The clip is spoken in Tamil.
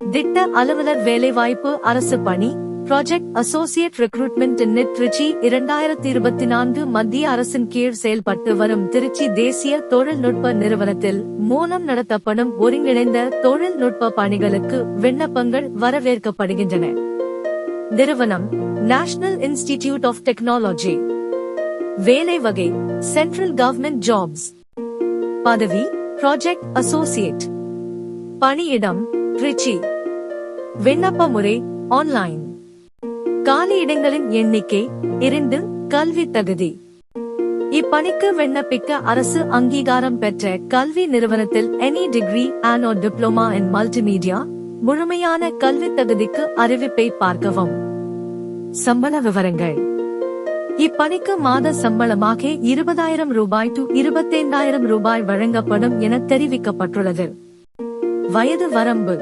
திட்ட அலுவலர் வேலைவாய்ப்பு அரசு பணி project associate recruitment NIT Trichy இரண்டாயிரத்தி இருபத்தி நான்கு மத்திய அரசின் கீழ் செயல்பட்டு வரும் திருச்சி தேசிய தொழில்நுட்ப நிறுவனத்தில் மூலம் நடத்தப்படும் ஒருங்கிணைந்த தொழில்நுட்ப பணிகளுக்கு விண்ணப்பங்கள் வரவேற்கப்படுகின்றன. நிறுவனம் நேஷனல் இன்ஸ்டிடியூட் ஆஃப் டெக்னாலஜி வேலை வகை சென்ட்ரல் கவர்மெண்ட் ஜாப்ஸ் பதவி ப்ராஜெக்ட் அசோசியேட் பணியிடம் ரிச்சி விண்ணப்ப முறை ஆன்லைன் காலி இடங்களின் எண்ணிக்கை இரண்டு கல்வி தகுதி. இப்பணிக்கு விண்ணப்பிக்க அரசு அங்கீகாரம் பெற்ற கல்வி நிறுவனத்தில் any degree and or diploma in multimedia முழுமையான கல்வி தகுதிக்கு அறிவிப்பை பார்க்கவும். சம்பள விவரங்கள். இப்பணிக்கு மாத சம்பளமாக இருபதாயிரம் ரூபாய் டு இருபத்தைந்தாயிரம் ரூபாய் வழங்கப்படும் என தெரிவிக்கப்பட்டுள்ளது. வயது வரம்பு.